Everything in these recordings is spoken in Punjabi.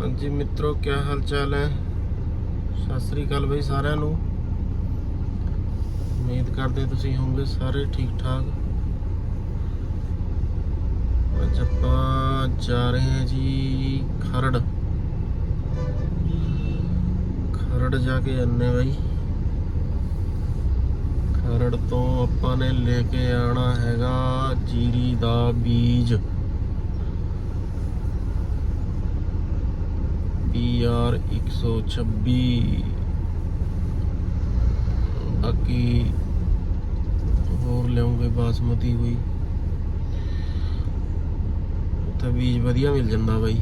ਹਾਂਜੀ ਮਿੱਤਰੋ ਕੀ ਹਾਲ ਚਾਲ ਹੈ? ਸਤਿ ਸ੍ਰੀ ਅਕਾਲ ਬਈ ਸਾਰਿਆਂ ਨੂੰ। ਉਮੀਦ ਕਰਦੇ ਤੁਸੀਂ ਹੋਵੋਗੇ ਸਾਰੇ ਠੀਕ ਠਾਕ ਅੱਜ ਆਪਾਂ ਜਾ ਰਹੇ ਹਾਂ ਜੀ ਖਰੜ। ਖਰੜ ਜਾ ਕੇ ਆਨੇ ਬਈ। ਖਰੜ ਤੋਂ ਆਪਾਂ ਨੇ ਲੈ ਕੇ ਆਣਾ ਹੈਗਾ ਜੀਰੀ ਦਾ ਬੀਜ। PR 126 ਬਾਕੀ ਹੋਰ ਲਿਆਉਂਗੇ ਬਾਸਮਤੀ ਕੋਈ। ਤਾਂ ਬੀਜ ਵਧੀਆ ਮਿਲ ਜਾਂਦਾ ਬਾਈ।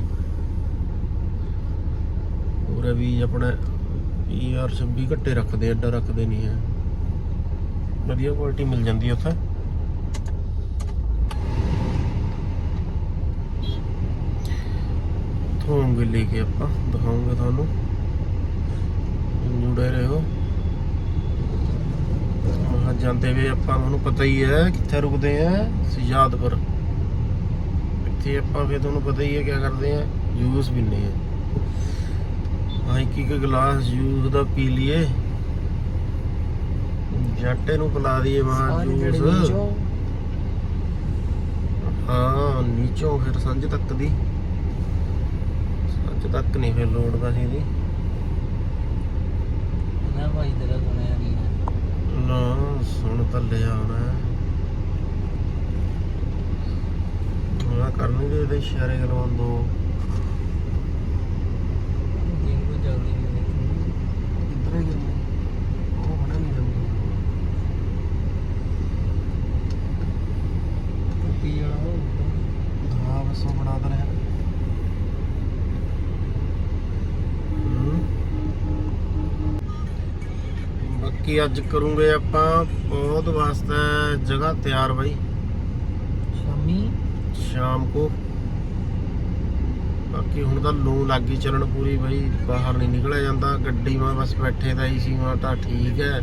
ਪੂਰਾ ਬੀਜ ਆਪਣਾ PR 26 ਘੱਟੇ ਰੱਖਦੇ ਐਡਾ ਰੱਖਦੇ ਨਹੀਂ ਹੈ ਵਧੀਆ ਕੁਆਲਿਟੀ ਮਿਲ ਜਾਂਦੀ ਉੱਥੇ। ਹੋਵਾਂਗੇ ਲੈ ਕੇ ਆਪਾਂ ਦਿਖਾਉਂਗੇ ਤੁਹਾਨੂੰ। ਜੁੜੇ ਰਹੋ। ਮਹਾਂ ਜਾਂਦੇ ਵੇ ਆਪਾਂ ਤੁਹਾਨੂੰ ਪਤਾ ਹੀ ਹੈ ਕਿੱਥੇ ਰੁਕਦੇ ਆ ਸਜਾਦਪੁਰ ਇੱਥੇ ਆਪਾਂ ਫੇ ਤੁਹਾਨੂੰ ਪਤਾ ਹੀ ਹੈ ਕੀ ਕਰਦੇ ਆ ਜੂਸ ਪੀਨੇ ਆ। ਹਾਂ ਇੱਕ ਇੱਕ ਗਲਾਸ ਜੂਸ ਦਾ ਪੀ ਲਈਏ। ਜੱਟੇ ਨੂੰ ਪਿਲਾ ਦਈਏ ਮਹਾਂ ਜੂਸ। ਹਾਂ ਨੀਚੋਂ ਫਿਰ ਸੰਜ ਤੱਕ ਦੀ। ਸੰਜ ਤੱਕ ਨਹੀਂ ਫਿਰ ਲੋੜਦਾ ਸੀ ਦੀ ਨਾ ਭਾਈ ਤੇਰਾ ਸੁਣਿਆ ਨਹੀਂ ਨਾ ਸੁਣ ਤਾਂ ਲਿਆ ਨਾ ਕਰਨਗੇ ਇਹਦੇ ਇਸ਼ਾਰੇ ਗਲਵੰਦੋ ਦਿਨ ਕੋ ਜਲਦੀ ਨਹੀਂ ਦੇਖੀ ਕਿੱਧਰ ਗਏ ਉਹ ਬਣਾ ਨਹੀਂ ਜਾਂਦੀ। ਟੋਪੀ ਵਾਲਾ ਉਹ ਹਾਂ ਬਸ ਉਹ ਬਣਾ ਦੇ ਬਾਕੀ ਅੱਜ ਕਰੂੰਗੇ ਆਪਾਂ ਬਹੁਤ ਵਾਸਤੇ ਜਗ੍ਹਾ ਤਿਆਰ ਬਾਈ। ਸ਼ਾਮੀ? ਸ਼ਾਮ ਕੋ। ਬਾਕੀ ਹੁਣ ਤਾਂ ਲੂ ਲੱਗੀ ਚੱਲਣ ਪੂਰੀ ਬਈ ਬਾਹਰ ਨਹੀਂ ਨਿਕਲਿਆ ਜਾਂਦਾ ਗੱਡੀ ਮੈਂ ਬਸ ਬੈਠੇ ਦਾ ਹੀ ਸੀ ਮੈਂ ਤਾਂ ਠੀਕ ਹੈ।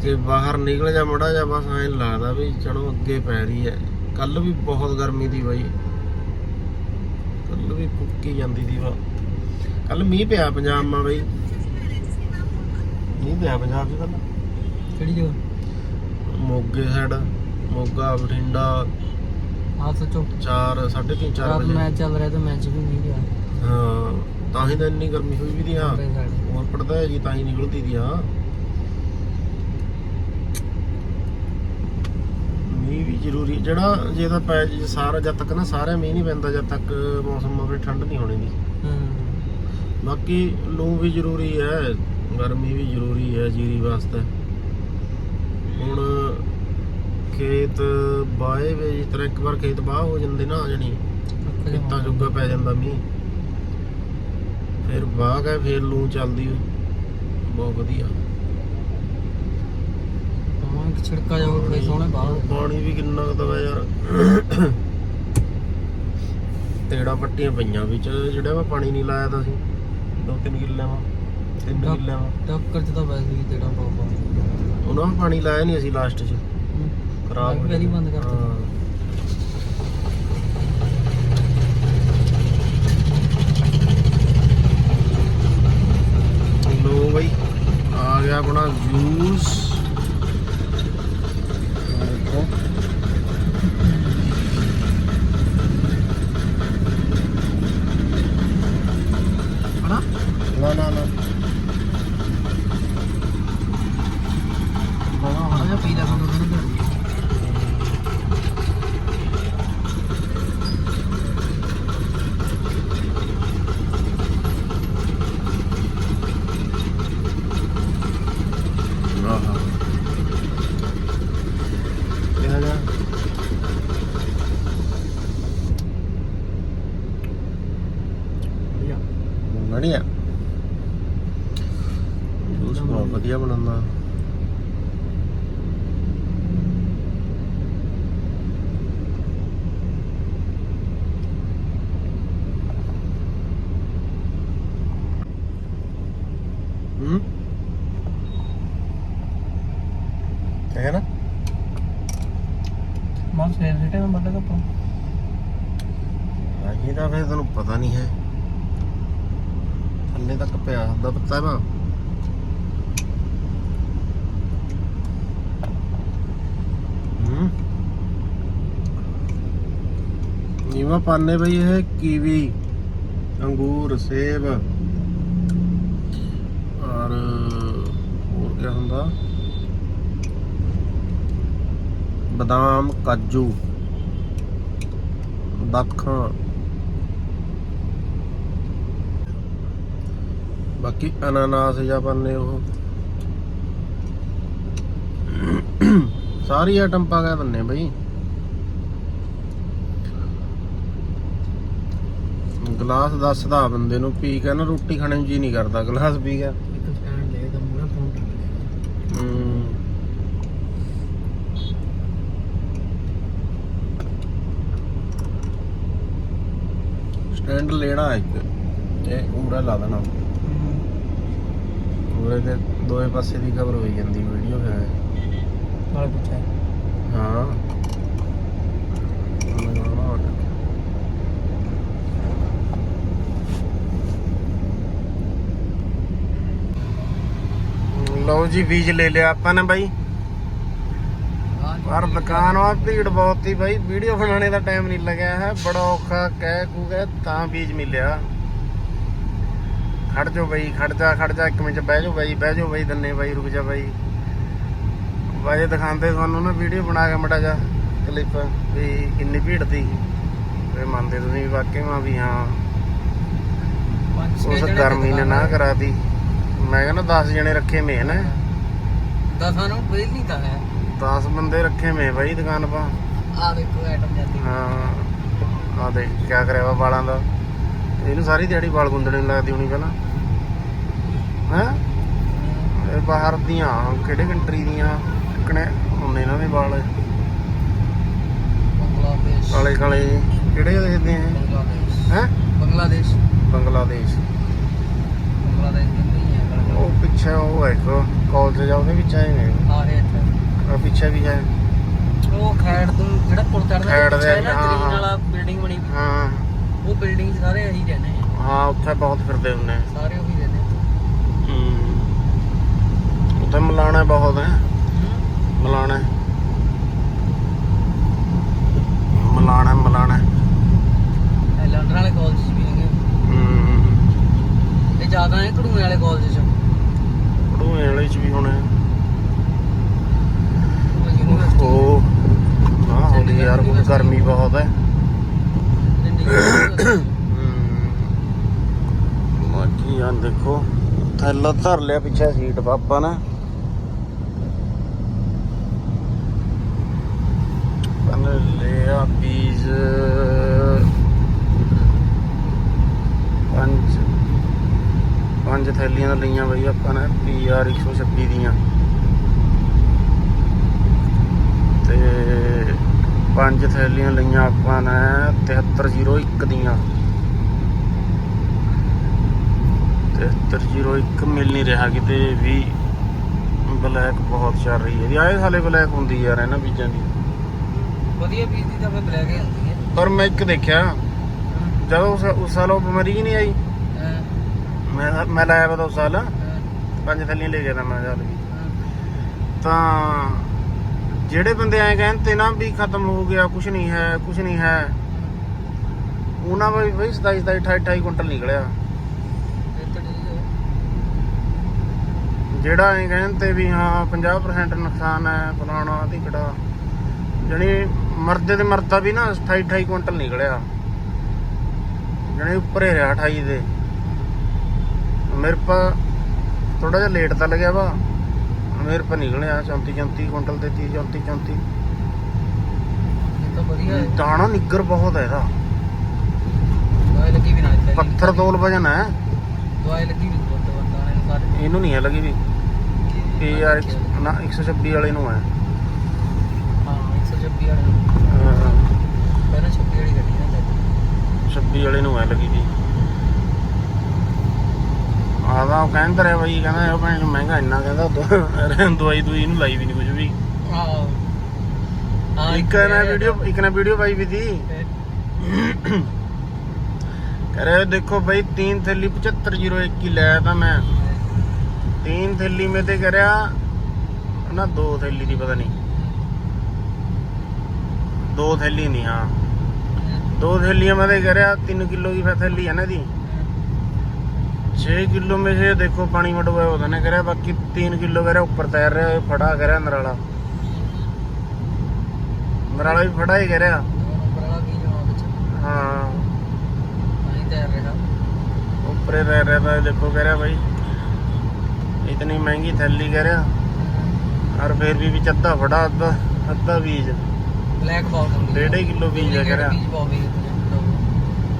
ਜੇ ਬਾਹਰ ਨਿਕਲ ਜਾ ਮੜਾ ਜਾ ਬਸ ਐਂ ਲੱਗਦਾ ਵੀ ਚਲੋ ਅੱਗੇ ਪੈ ਰਹੀ ਹੈ। ਕੱਲ ਵੀ ਬਹੁਤ ਗਰਮੀ ਦੀ ਬਾਈ। ਕੱਲ ਵੀ ਫੁੱਕੀ ਜਾਂਦੀ ਦੀ ਵਾ ਕੱਲ ਮੀਂਹ ਪਿਆ ਪੰਜਾਬ ਮਾ ਬਈ। ਮੀਂਹ ਪਿਆ ਪੰਜਾਬ 'ਚ ਕੱਲ ਕਿਹੜੀ ਜਗ੍ਹਾ? ਮੋਗੇ ਸਾਈਡ ਮੋਗਾ ਬਠਿੰਡਾ। ਆ ਸੱਚੋ। 4 3:30 4 ਰਾਤ ਵਜੇ। ਮੈਚ ਚੱਲ ਰਿਹਾ ਤਾਂ ਮੈਚ ਵੀ ਨਹੀਂ ਗਿਆ। ਹਾਂ ਤਾਂ ਹੀ ਤਾਂ ਇੰਨੀ ਗਰਮੀ ਹੋਈ ਵੀ ਦੀ ਸਾਡੇ ਹੋਰ ਪੜਦਾ ਹੈ ਜੀ ਤਾਂ ਹੀ ਨਿਕਲਦੀ ਦੀ ਹਾਂ ਮੀਂਹ ਵੀ ਜ਼ਰੂਰੀ ਜਿਹੜਾ ਜੇ ਤਾਂ ਪੈ ਜੇ ਸਾਰਾ ਜਦ ਤੱਕ ਨਾ ਸਾਰਾ ਮੀਂਹ ਨਹੀਂ ਪੈਂਦਾ ਜਦ ਤੱਕ ਮੌਸਮ ਆਪਣੀ ਠੰਡ ਨਹੀਂ ਹੋਣੀ ਦੀ। ਹੂੰ। ਬਾਕੀ ਲੂ ਵੀ ਜ਼ਰੂਰੀ ਹੈ। ਗਰਮੀ ਵੀ ਜ਼ਰੂਰੀ ਹੈ ਜੀਰੀ ਵਾਸਤੇ। ਹੁਣ ਖੇਤ ਬਾਏ ਵੇ ਜਿਸ ਤਰ੍ਹਾਂ ਇੱਕ ਵਾਰ ਖੇਤ ਬਾਹ ਹੋ ਜਾਂਦੇ ਨਾ ਜਣੀ ਖੇਤਾਂ ਜੁੱਗਾ ਪੈ ਜਾਂਦਾ ਮੀਂਹ। ਫਿਰ ਬਾਗ ਹੈ ਫਿਰ ਲੂ ਚੱਲਦੀ। ਬਹੁਤ ਵਧੀਆ। ਇੱਕ ਛਿੜਕਾ ਜਾ ਉੱਠੇ ਸੋਹਣੇ ਬਾਹਰ ਪਾਣੀ ਵੀ ਕਿੰਨਾ ਦਵਾ ਯਾਰ। ਤੇੜਾ ਪੱਟੀਆਂ ਪਈਆਂ ਵਿੱਚ ਜਿਹੜਾ ਵਾ ਪਾਣੀ ਨਹੀਂ ਲਾਇਆ ਤਾਂ ਸੀ ਦੋ ਤਿੰਨ ਕਿੱਲੇ ਵਾ। ਵਾ ਟੱਕਰ ਚ ਤਾਂ ਵੈਸੇ ਵੀ ਤੇਰਾ ਪਾਪਾ ਉਹਨਾਂ ਨੂੰ ਪਾਣੀ ਲਾਇਆ ਨਹੀਂ ਅਸੀਂ ਲਾਸਟ 'ਚ। ਖਰਾਬ ਹੋ ਪਹਿਲੀ ਗਿਆ। ਬੰਦ ਕਰਤਾ। ਹਾਂ। ਲੋ ਬਈ ਆ ਗਿਆ ਆਪਣਾ ਜੂਸ ਨਾ ਨਾ। ਬੜਾ ਹਣਾ ਜਿਹਾ ਪੀ ਲੈ ਬੰਦ ਉਹਨੂੰ ਆਹਾ ਕਿਹਾ ਜਾ ਵਧੀਆ ਵਧੀਆ ਜੂਸ ਬਹੁਤ ਵਧੀਆ ਬਣਾਉਂਦਾ ਹੂੰ ਹੈ ਨਾ ਮਾਂ ਸਵੇਰ ਦੇ ਟਾਈਮ ਬੰਦਾ ਕੱਪਾ ਅਜੇ ਤਾਂ ਫਿਰ ਤੁਹਾਨੂੰ ਪਤਾ ਨਹੀਂ ਹੈ ਥੱਲੇ ਤੱਕ ਪਿਆ ਹੁੰਦਾ ਪੱਤਾ ਵਾ ਹੂੰ। ਨੀਵਾ ਪਾਣੇ ਬਈ ਇਹ ਕੀਵੀ, ਅੰਗੂਰ, ਸੇਬ, ਔਰ ਹੁੰਦਾ? ਬਦਾਮ, ਕਾਜੂ ਦਾਖਾਂ ਬਾਕੀ ਅਨਾਨਾਸ ਜਾਂ ਪੰਨੇ ਉਹ। ਸਾਰੀ ਆਈਟਮ ਪਾ ਕੇ ਬੰਨੇ ਬਈ। ਗਲਾਸ ਦੱਸਦਾ ਬੰਦੇ ਨੂੰ ਪੀ ਕੇ ਨਾ ਰੋਟੀ ਖਾਣੇ ਨੂੰ ਜੀ ਨਹੀਂ ਕਰਦਾ ਗਲਾਸ ਪੀ ਗਿਆ ਸਟੈਂਡ ਲੈਣਾ ਇੱਕ ਇਹ ਉਰਾ ਲਾ ਦੇਣਾ। ਉਰੇ ਤੇ ਦੋਵੇਂ ਪਾਸੇ ਦੀ ਖਬਰ ਹੋਈ ਜਾਂਦੀ ਵੀਡੀਓ ਹੈ ਨਾਲ ਪੁੱਛਿਆ ਹਾਂ। ਲਓ ਜੀ ਬੀਜ ਲੈ ਲਿਆ ਆਪਾਂ ਨੇ ਬਾਈ। ਪਰ ਦੁਕਾਨ ਵਾ ਭੀੜ ਬਹੁਤ ਸੀ ਬਾਈ। ਵੀਡੀਓ ਬਣਾਉਣੇ ਦਾ ਟਾਈਮ ਨਹੀਂ ਲੱਗਿਆ ਹੈ। ਬੜਾ ਔਖਾ ਕਹਿ ਕੂ ਕੇ ਤਾਂ ਬੀਜ ਮਿਲਿਆ। ਖੜ ਜਾ ਬਾਈ ਖੜ ਜਾ ਖੜ ਜਾ ਇੱਕ ਮਿੰਟ ਬਹਿ ਜਾ ਬਾਈ ਬਹਿ ਜਾ ਬਾਈ ਦੰਨੇ ਬਾਈ ਰੁਕ ਜਾ ਬਾਈ। ਬਾਈ ਦਿਖਾਉਂਦੇ ਤੁਹਾਨੂੰ ਨਾ ਵੀਡੀਓ ਬਣਾ ਕੇ ਮੜਾ ਜਾ ਕਲਿੱਪ ਵੀ ਕਿੰਨੀ ਭੀੜ ਸੀ ਤੇ ਮੰਨਦੇ ਤੁਸੀਂ ਵੀ ਵਾਕਈ ਮਾ ਵੀ ਹਾਂ। ਉਸ ਗਰਮੀ ਨੇ ਨਾ ਕਰਾਤੀ। ਮੈਂ ਕਹਿੰਦਾ 10 ਜਣੇ ਰੱਖੇ ਮੇਨ ਦਸਾਂ ਨੂੰ ਵੇਲ ਨਹੀਂ ਤਾਂ ਹੈ 10 ਬੰਦੇ ਰੱਖੇ ਮੇ ਬਾਈ ਦੁਕਾਨ ਪਾ। ਆ ਦੇਖੋ ਆਈਟਮ ਜਾਂਦੀ। ਹਾਂ। ਆ ਦੇਖ ਕੀ ਕਰਿਆ ਵਾ ਵਾਲਾਂ ਦਾ। ਇਹਨੂੰ ਸਾਰੀ ਦਿਹਾੜੀ ਵਾਲ ਗੁੰਦਣੇ ਲੱਗਦੀ ਹੋਣੀ ਪਹਿਲਾਂ। ਹੈ? ਇਹ ਬਾਹਰ ਦੀਆਂ ਕਿਹੜੇ ਕੰਟਰੀ ਦੀਆਂ? ਕਿਹਨੇ ਹੁੰਦੇ ਇਹਨਾਂ ਦੇ ਵਾਲ? ਬੰਗਲਾਦੇਸ਼। ਕਾਲੇ ਕਾਲੇ ਕਿਹੜੇ ਦੇਖਦੇ ਆ ਬੰਗਲਾਦੇਸ਼। ਹੈ? ਬੰਗਲਾਦੇਸ਼। ਬੰਗਲਾਦੇਸ਼। ਬੰਗਲਾਦੇਸ਼ ਦੇ ਨਹੀਂ ਹੈ ਉਹ ਪਿੱਛੇ ਉਹ ਹੈ ਇੱਕ ਕਾਲਜ ਜਾ ਉਹਦੇ ਵਿੱਚ ਆਏ ਨੇ। ਆ ਰਹੇ ਇੱਥੇ। ਆ ਪਿੱਛੇ ਵੀ ਹੈ। ਉਹ ਖੈੜ ਤੋਂ ਜਿਹੜਾ ਪੁਲ ਚੜਦਾ ਖੈੜ ਦੇ, ਨਾ ਹਾਂ, ਗ੍ਰੀਨ ਹਾਂ। ਵਾਲਾ ਬਿਲਡਿੰਗ ਬਣੀ। ਹਾਂ। ਉਹ ਬਿਲਡਿੰਗ ਸਾਰੇ ਇਹੀ ਰਹਿੰਦੇ ਆ। ਹਾਂ ਉੱਥੇ ਬਹੁਤ ਫਿਰਦੇ ਹੁੰਦੇ ਆ। ਸਾਰੇ ਉਹੀ ਰਹਿੰਦੇ ਹੂੰ। ਉੱਥੇ ਮਲਾਣਾ ਬਹੁਤ ਹੈ। ਮਲਾਣਾ ਮਲਾਣਾ ਮਲਾਣਾ ਇਹ ਲੰਡਨ ਵਾਲੇ ਕਾਲਜ ਵੀ ਹੈਗੇ ਹੂੰ। ਇਹ ਜ਼ਿਆਦਾ ਹੈ ਕੜੂਏ ਵਾਲੇ ਕਾਲਜ ਚ ਪੜੂਏ ਵਾਲੇ ਚ ਵੀ ਹੋਣੇ ਉਹ ਯੂਨੀਵਰਸਿਟੀ ਉਹ ਹਾਂ ਹੁੰਦੀ ਯਾਰ ਹੁਣ ਗਰਮੀ ਬਹੁਤ ਹੈ ਚੰਡੀਗੜ੍ਹ ਬਾਕੀ ਆ ਦੇਖੋ ਥੈਲਾ ਧਰ ਲਿਆ ਪਿੱਛੇ ਸੀਟ ਪਾਪਾ ਨੇ। ਪਨ ਲਿਆ ਪੀਜ਼ ਪੰਜ। ਪੰਜ ਥੈਲੀਆਂ ਲਈਆਂ ਬਈ ਆਪਾਂ ਨੇ ਪੀਆਰ 126 ਦੀਆਂ। ਤੇ ਪੰਜ ਥੈਲੀਆਂ ਲਈਆਂ ਆਪਾਂ ਨੇ 7301 ਦੀਆਂ। 7301 ਮਿਲ ਨਹੀਂ ਰਿਹਾ ਕਿਤੇ ਵੀ ਬਲੈਕ ਬਹੁਤ ਚੱਲ ਰਹੀ ਹੈ ਜੀ। ਆਏ ਸਾਲੇ ਬਲੈਕ ਹੁੰਦੀ ਯਾਰ ਇਹਨਾਂ ਬੀਜਾਂ ਦੀ। ਵਧੀਆ ਪੀਸ ਦੀ ਤਾਂ ਫਿਰ ਬਲੈਕ ਹੀ ਹੁੰਦੀ ਹੈ। ਪਰ ਮੈਂ ਇੱਕ ਦੇਖਿਆ ਜਦੋਂ ਉਸ ਉਸ ਸਾਲ ਉਹ ਬਿਮਾਰੀ ਹੀ ਨਹੀਂ ਆਈ। ਮੈਂ ਮੈਂ ਲਾਇਆ ਵਾ ਉਸ ਸਾਲ। ਪੰਜ ਥੈਲੀਆਂ ਲੈ ਗਿਆ ਤਾਂ ਮੈਂ ਚੱਲ ਵੀ। ਤਾਂ ਜਿਹੜੇ ਬੰਦੇ ਐਂ ਕਹਿੰਦੇ ਨਾ ਵੀ ਖਤਮ ਹੋ ਗਿਆ ਕੁਝ ਨਹੀਂ ਹੈ ਕੁਝ ਨਹੀਂ ਹੈ। ਉਹਨਾਂ ਦਾ ਵੀ ਬਈ 27 27 28 28 ਕੁਇੰਟਲ ਨਿਕਲਿਆ ਫਿਰ ਤਾਂ ਠੀਕ ਹੈ ਜਿਹੜਾ ਐਂ ਕਹਿੰਦੇ ਵੀ ਹਾਂ 50% ਨੁਕਸਾਨ ਹੈ ਫਲਾਣਾ ਢਿਕੜਾ ਜਣੀ ਮਰਦੇ ਤੇ ਮਰਦਾ ਵੀ ਨਾ 28 28 ਕੁਇੰਟਲ ਨਿਕਲਿਆ। ਜਣੀ ਉੱਪਰ ਰਿਹਾ 28 ਦੇ। ਮੇਰੇ ਪਾ ਥੋੜਾ ਜਿਹਾ ਲੇਟ ਤਾਂ ਲੱਗਿਆ ਵਾ। ਮੇਰੇ ਪਾ ਨਿਕਲਿਆ 34 34 ਕੁਇੰਟਲ ਤੇ 30 34 34 ਇਹ ਤਾਂ ਵਧੀਆ ਹੈ। ਦਾਣਾ ਨਿੱਗਰ ਬਹੁਤ ਹੈ ਇਹਦਾ। ਦਵਾਈ ਲੱਗੀ ਵੀ ਨਾ ਪੱਥਰ ਤੋਲ ਵਜਨ ਹੈ। ਦਵਾਈ ਲੱਗੀ ਵੀ ਇਹਨੂੰ ਨਹੀਂ ਹੈ ਲੱਗੀ ਵੀ। ਏਆਰ ਨਾ 126 ਵਾਲੇ ਨੂੰ ਹੈ ਹਾਂ 126 ਵਾਲੇ ਨੂੰ। ਹਾਂ। ਪਹਿਲਾਂ 26 ਵਾਲੀ ਗੱਡੀ ਨਾ ਲੱਗੀ ਵਾਲੇ ਨੂੰ ਹੈ ਲੱਗੀ ਜੀ ਆਦਾ ਉਹ ਕਹਿੰਦਾ ਰਿਹਾ ਬਈ ਕਹਿੰਦਾ ਉਹ ਭੈਣ ਮਹਿੰਗਾ ਇੰਨਾ ਕਹਿੰਦਾ ਦਵਾਈ ਦੂਈ ਨੂੰ ਲਾਈ ਵੀ ਨਹੀਂ ਕੁਝ ਵੀ। ਹਾਂ ਇੱਕ ਨਾ ਵੀਡੀਓ ਇੱਕ ਨਾ ਵੀਡੀਓ ਪਾਈ ਵੀ ਦੀ ਕਰੇ ਦੇਖੋ ਬਈ 3 ਥੈਲੀ 75021 ਲਾਇਆ ਤਾਂ ਮੈਂ। तीन थैली में ते कर ना दो थैली थी पता नहीं दो थैली नहीं हाँ दो थैलियाँ में ते कर तीन किलो की थैली है ना दी छः किलो में से देखो पानी मटवाया होता ने करा बाकी तीन किलो करा ऊपर तैर रहा फटा करा नराला नराला भी फटा ही करा हाँ ऊपर रह रहा था देखो कह रहा भाई इतनी महँगी थैली कह रहा और फिर भी बीच अद्धा फटा अद्धा अद्धा बीज। ब्लैक डेढ़ किलो बीज है कह रहा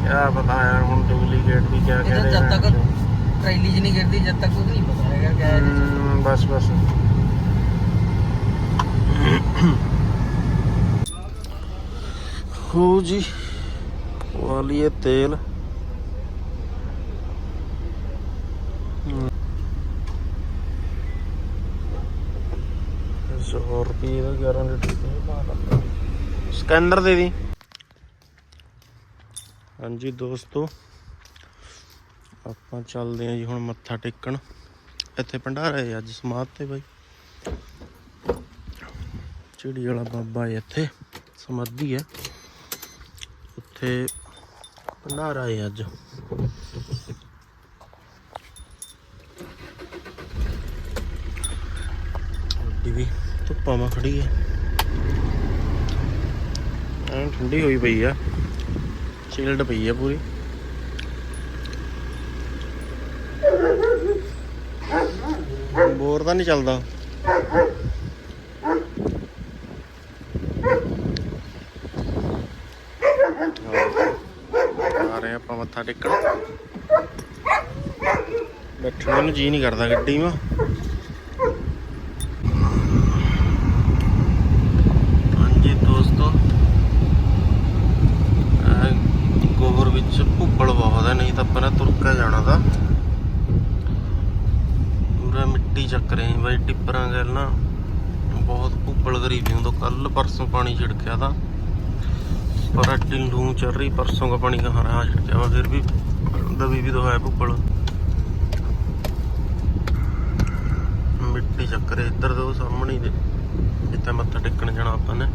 क्या पता यार हम डुप्लीकेट भी क्या कह रहे हैं ट्रेली जी नहीं गिरती जब तक कुछ नहीं पता रहेगा क्या है हम्म, बस बस। हाँ जी वाली तेल। ਸਕੈਨਰ ਦੇ ਦੀ ਹਾਂਜੀ ਦੋਸਤੋ, ਆਪਾਂ ਚੱਲਦੇ ਆਂ ਜੀ ਹੁਣ ਮੱਥਾ ਟੇਕਣ। ਇੱਥੇ ਭੰਡਾਰਾ ਹੈ ਅੱਜ ਸਮਾਧ ਤੇ ਬਾਈ। ਚਿੜੀ ਵਾਲਾ ਬਾਬਾ ਹੈ ਇੱਥੇ, ਸਮਾਧੀ ਹੈ। ਉੱਥੇ ਭੰਡਾਰਾ ਹੈ ਅੱਜ। ਧੁੱਪਾਂ ਖੜੀ ਹੈ ਐਨ ਠੰਡੀ ਹੋਈ ਪਈ ਆ। ਚਿਲਡ ਪਈ ਆ ਪੂਰੀ। ਬੋਰ ਤਾਂ ਨਹੀਂ ਚੱਲਦਾ। ਆ ਰਹੇ ਆਪਾਂ ਮੱਥਾ ਟੇਕਣ। ਬੈਠਣ ਨੂੰ ਜੀ ਨਹੀਂ ਕਰਦਾ ਗੱਡੀ ਮਾ ਹਾਂਜੀ ਦੋਸਤੋ ਇਹ ਗੋਬਰ ਵਿੱਚ ਭੁੱਬਲ ਬਹੁਤ ਹੈ ਨਹੀਂ ਤਾਂ ਆਪਾਂ ਨੇ ਤੁਰਕਾ ਜਾਣਾ ਤਾਂ ਪੂਰਾ ਮਿੱਟੀ ਚੱਕ ਰਹੇ ਬਾਈ, ਟਿੱਪਰਾਂ ਗੱਲ ਨਾ। ਬਹੁਤ ਭੁੱਬਲ ਗਰੀਬੀ ਹੁੰਦਾ। ਕੱਲ ਪਰਸੋਂ ਪਾਣੀ ਛਿੜਕਿਆ ਤਾਂ। ਪਰ ਅੱਡੀ ਲੂੰ ਚੱਲ ਰਹੀ, ਪਰਸੋਂ ਦਾ ਪਾਣੀ ਕਹਾਂ ਰਹਾ ਛਿੜਕਿਆ ਵਾ, ਫਿਰ ਵੀ ਦਬੀ ਵੀ ਦੋ ਹੈ ਭੁੱਬਲ ਮਿੱਟੀ ਚੱਕ ਰਹੇ, ਇੱਧਰ ਦੇ ਉਹ ਸਾਹਮਣੇ ਦੇ ਜਿੱਥੇ ਮੱਥਾ ਟੇਕਣ ਜਾਣਾ ਆਪਾਂ ਨੇ।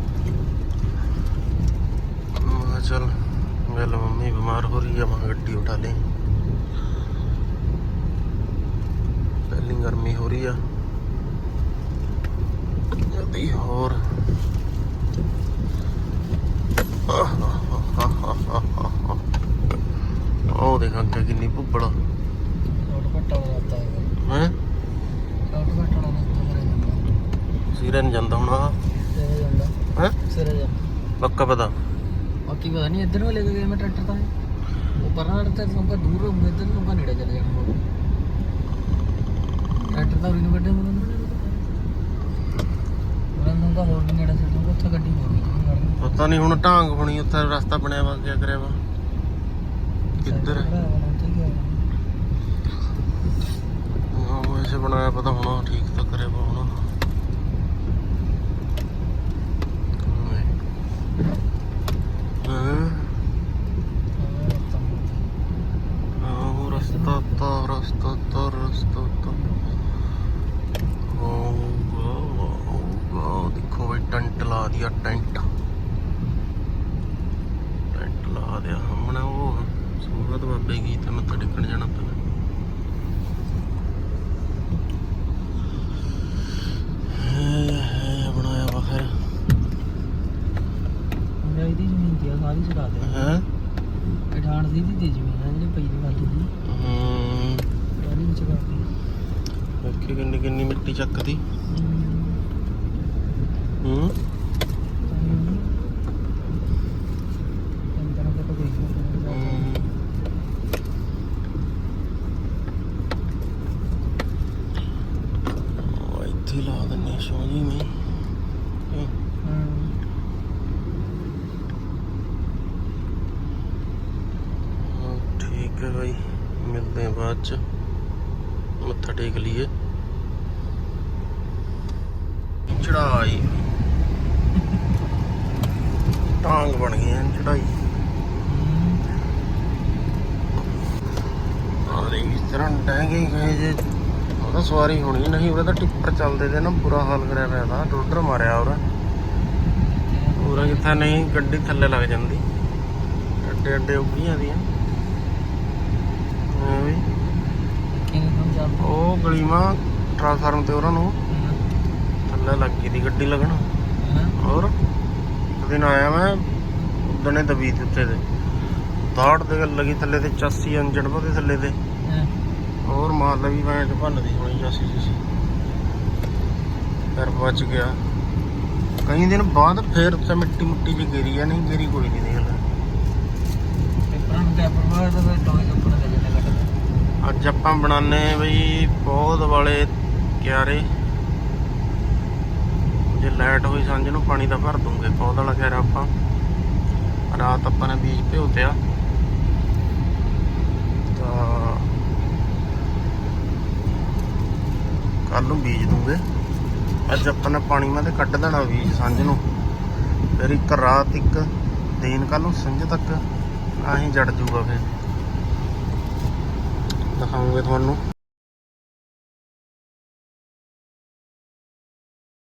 ਮੈਂ ਕਿਹਾ ਚੱਲ, ਗੱਲ ਮੰਮੀ ਬਿਮਾਰ ਹੋ ਰਹੀ ਹੈ ਮਾਂ ਗੱਡੀ ਉਠਾ ਲਈ ਪਹਿਲੀ ਗਰਮੀ ਹੋ ਰਹੀ ਆ। ਜਲਦੀ ਹੋਰ। ਉਹ ਦੇਖ ਅੱਗੇ ਕਿੰਨੀ ਭੁੱਬੜ ਹੈ? ਨਾ ਸਿਰੇ ਜਾਂਦਾ। ਸਿਰਨ ਜਾਂਦਾ ਹੁਣ। ਆ ਸਿਰੇ ਜਾਂਦਾ। ਹੈ? ਸਿਰੇ ਜਾਂਦਾ। ਪੱਕਾ ਪਤਾ। ਬਾਕੀ ਪਤਾ ਨਹੀਂ ਇੱਧਰ ਵਾਲੇ ਗਏ ਮੈਂ ਟਰੈਕਟਰ ਤਾਂ। ਉਹ ਪਰਾਂ ਤਾਂ ਸੰਪਾ ਦੂਰ ਰਹੂੰਗਾ ਇੱਧਰ ਨੂੰ ਕਾ ਨੇੜੇ ਚਲੇ ਜਾਣਾ ਉਰੀ ਨੂੰ ਕੱਢੇ ਮੈਨੂੰ ਉਹਨਾਂ ਨੂੰ ਹੋਰ ਵੀ ਨੇੜੇ ਸੇ ਨੂੰ ਉੱਥੇ ਗੱਡੀ ਹੋਰ ਪਤਾ ਨਹੀਂ ਹੁਣ ਢਾਂਗ ਬਣੀ ਉੱਥੇ ਰਸਤਾ ਬਣਿਆ ਵਾ ਕਿਆ ਕਰਿਆ ਵਾ। ਕਿੱਧਰ? ਉਹ ਐਸੇ ਬਣਾਇਆ ਪਤਾ ਹੋਣਾ ਠੀਕ ਤਾਂ ਕਰਿਆ ਵਾ ਹੁਣ। ਹਾਂ। ਰਸਤਾ ਤਾਂ ਰਸਤਾ ਤਾਂ ਰਸਤਾ ਤਾਂ ਹੋਊਗਾ ਹੋਊਗਾ ਦੇਖੋ ਬਈ ਦਿਆ ਟੈਂਟ। ਟੈਂਟ ਲਾ ਦਿਆ ਹਮਣਾ ਉਹ। ਸੂਰਤ ਬਾਬੇ ਕੀ ਤੇ ਮੱਥਾ ਟੇਕਣ ਜਾਣਾ ਪਹਿਲਾਂ ਹੈ ਹੈ ਬਣਾਇਆ ਵਾ ਫਿਰ। ਮੇਰਾ ਇਹਦੀ ਜ਼ਮੀਨ ਦੀ ਆ, ਸਾਰੀ ਛਡਾ ਦੇ ਹੈ? ਪਠਾਨ ਦੀ ਦੀ ਜ਼ਮੀਨ ਆ ਜਿਹੜੀ ਪਈ ਦੀ ਵਾਲੀ ਦੀ। ਹੂੰ। ਸਾਰੀ ਵਿੱਚ ਕਰਦੀ ਵੇਖੀ ਕਿੰਨੀ ਕਿੰਨੀ ਮਿੱਟੀ ਚੱਕਦੀ। ਹੂੰ ਅੰਦਰ ਨੂੰ ਤਾਂ ਕੋਈ ਨਹੀਂ ਹੂੰ। ਉਹ ਇੱਥੇ ਲਾ ਦਿੰਨੇ ਸ਼ੋ ਜੀ ਮੈਂ ਹਾਂ, ਠੀਕ ਹੈ ਭਾਈ ਮਿਲਦੇ ਹਾਂ ਬਾਅਦ ਚ ਮੱਥਾ ਟੇਕ ਲਈਏ ਚੜਾਈ। ਟਾਂਗ ਬਣ ਗਈ ਐ ਚੜਾਈ। ਤਰ੍ਹਾਂ ਡੈਂਗੇ ਗਏ ਜੇ। ਉਹਦਾ ਸਵਾਰੀ ਹੋਣੀ ਨਹੀਂ ਉਹਦਾ ਤਾਂ ਟਿੱਪਰ ਚੱਲਦੇ ਤੇ ਨਾ ਬੁਰਾ ਹਾਲ ਕਰਿਆ ਪਿਆ ਦਾ ਡੋਡਰ ਮਾਰਿਆ ਉਹਦਾ ਪੂਰਾ ਕਿੱਥਾ ਨਹੀਂ ਗੱਡੀ ਥੱਲੇ ਲੱਗ ਜਾਂਦੀ। ਅੱਡੇ ਅੱਡੇ ਉੱਗੀਆਂ ਦੀਆਂ। ਹਾਂ ਉਹ ਗਲੀਮਾ ਟ੍ਰਾਂਸਫਾਰਮ ਤੇ ਉਹਨਾਂ ਨੂੰ। ਥੱਲੇ ਲੱਗ ਗਈ ਦੀ ਗੱਡੀ ਲੱਗਣ। ਹੋਰ? ਦਿਨ ਆਇਆ ਮੈਂ ਉਦਣੇ ਦਬੀ ਦਿੱਤੇ ਤੇ। ਦਾੜ ਦੇ ਲੱਗੀ ਥੱਲੇ ਤੇ 84 ਇੰਜਣ ਪਾ ਦੇ ਥੱਲੇ ਤੇ। ਹੋਰ ਮਾਰ ਲਵੀ ਮੈਂ ਚ ਭੰਨਦੀ ਹੋਣੀ ਜਾਸੀ। ਜੀ ਫਿਰ ਬਚ ਗਿਆ। ਕਈ ਦਿਨ ਬਾਅਦ ਫੇਰ ਉੱਥੇ ਮਿੱਟੀ ਮੁੱਟੀ ਜੀ ਗਿਰੀ ਆ ਨਹੀਂ ਗਿਰੀ ਕੋਈ ਨਹੀਂ ਦੇਖ ਲੈ। ਦੇ ਅੱਜ ਆਪਾਂ ਬਣਾਨੇ ਬਈ ਪੌਦ ਵਾਲੇ ਕਿਆਰੇ। ਜੇ ਲਾਈਟ ਹੋਈ ਸਾਂਝ ਨੂੰ ਪਾਣੀ ਦਾ ਭਰ ਦੂੰਗੇ ਪੌਦ ਵਾਲਾ ਕਿਆਰਾ ਆਪਾਂ। ਰਾਤ ਆਪਾਂ ਨੇ ਬੀਜ ਭਿਓਤਿਆ ਤਾਂ ਕੱਲ ਨੂੰ ਬੀਜ ਦੂੰਗੇ। ਅੱਜ ਆਪਾਂ ਨੇ ਪਾਣੀ ਮੈਂ ਤੇ ਕੱਢ ਦੇਣਾ ਬੀਜ ਸਾਂਝ ਨੂੰ। ਫਿਰ ਇੱਕ ਰਾਤ, ਇੱਕ ਦਿਨ ਕੱਲ ਨੂੰ ਸਾਂਝ ਤੱਕ ਆਹੀਂ ਜੜ ਜੂਗਾ ਫਿਰ। ਦਿਖਾਉਂਗੇ ਤੁਹਾਨੂੰ।